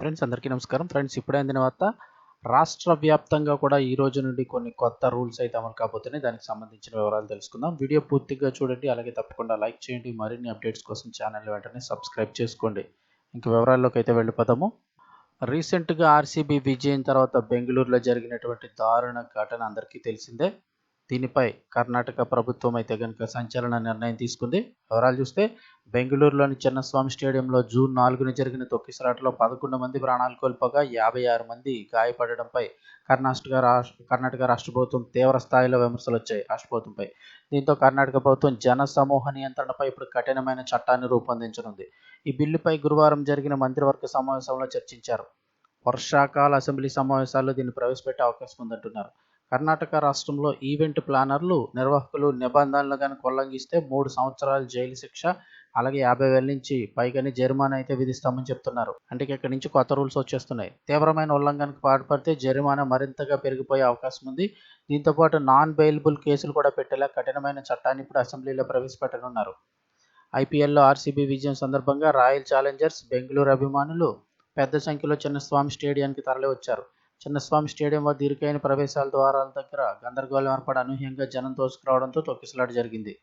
Friends అందరికీ నమస్కారం. Friends ఇప్పుడే అందిన వార్త రాష్ట్ర వ్యాప్తంగా కూడా ఈ రోజు నుండి కొన్ని కొత్త రూల్స్ అయితే అమలు కాబోతున్నాయి. దానికి సంబంధించిన వివరాలు తెలుసుకుందాం. వీడియో పూర్తిగా చూడండి. అలాగే తప్పకుండా లైక్ చేయండి. మరిన్ని అప్డేట్స్ కోసం ఛానల్ వెంటనే సబ్స్క్రైబ్ చేసుకోండి. ఇంక వివరాల్లోకి అయితే వెళ్ళిపోదాము. రీసెంట్గా ఆర్సీబీ విజయం తర్వాత బెంగళూరులో జరిగినటువంటి దారుణ ఘటన అందరికీ తెలిసిందే. దీనిపై కర్ణాటక ప్రభుత్వం అయితే కనుక సంచలన నిర్ణయం తీసుకుంది. వివరాలు చూస్తే బెంగళూరులోని చిన్నస్వామి స్టేడియంలో జూన్ నాలుగున జరిగిన తొక్కిసలాటలో పదకొండు మంది ప్రాణాలు కోల్పోగా యాభై ఆరు మంది గాయపడడంపై కర్ణాటక రాష్ట్ర కర్ణాటక రాష్ట్ర ప్రభుత్వం తీవ్ర స్థాయిలో విమర్శలు వచ్చాయి. రాష్ట్ర ప్రభుత్వంపై. దీంతో కర్ణాటక ప్రభుత్వం జన సమూహ నియంత్రణపై ఇప్పుడు కఠినమైన చట్టాన్ని రూపొందించనుంది. ఈ బిల్లుపై గురువారం జరిగిన మంత్రివర్గ సమావేశంలో చర్చించారు. వర్షాకాల అసెంబ్లీ సమావేశాల్లో దీన్ని ప్రవేశపెట్టే అవకాశం ఉందంటున్నారు. కర్ణాటక రాష్ట్రంలో ఈవెంట్ ప్లానర్లు నిర్వాహకులు నిబంధనలు కనుక ఉల్లంఘిస్తే మూడు సంవత్సరాలు జైలు శిక్ష అలాగే యాభై వేల నుంచి పైగానే జరిమానా అయితే విధిస్తామని చెప్తున్నారు. అంటే ఇక్కడ నుంచి కొత్త రూల్స్ వచ్చేస్తున్నాయి. తీవ్రమైన ఉల్లంఘనకు పాటుపడితే జరిమానా మరింతగా పెరిగిపోయే అవకాశం ఉంది. దీంతోపాటు నాన్ బెయిలబుల్ కేసులు కూడా పెట్టేలా కఠినమైన చట్టాన్ని ఇప్పుడు అసెంబ్లీలో ప్రవేశపెట్టనున్నారు. ఐపీఎల్లో ఆర్సీబీ విజయం సందర్భంగా రాయల్ ఛాలెంజర్స్ బెంగళూరు అభిమానులు పెద్ద సంఖ్యలో చిన్నస్వామి స్టేడియానికి తరలివచ్చారు. చిన్నస్వామి స్టేడియం వద్ద ఇరుకైన ప్రవేశాల ద్వారాల దగ్గర గందరగోళం ఏర్పడి అనూహ్యంగా జనం తోసుకురావడంతో తొక్కిసలాట జరిగింది.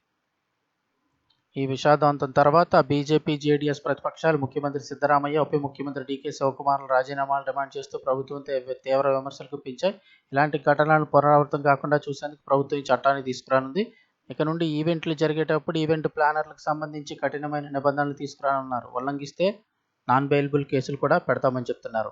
ఈ విషాదాంతం తర్వాత బీజేపీ జేడీఎస్ ప్రతిపక్షాలు ముఖ్యమంత్రి సిద్ధరామయ్య ఉప ముఖ్యమంత్రి డీకే శివకుమార్ల రాజీనామాలు డిమాండ్ చేస్తూ ప్రభుత్వం తీవ్ర విమర్శలు గుప్పించాయి ఇలాంటి ఘటనలను పునరావృతం కాకుండా చూసేందుకు ప్రభుత్వం ఈ చట్టాన్ని తీసుకురానుంది. ఇక నుండి ఈవెంట్లు జరిగేటప్పుడు ఈవెంట్ ప్లానర్లకు సంబంధించి కఠినమైన నిబంధనలు తీసుకురానున్నారు. ఉల్లంఘిస్తే నాన్ బెయిలబుల్ కేసులు కూడా పెడతామని చెప్తున్నారు.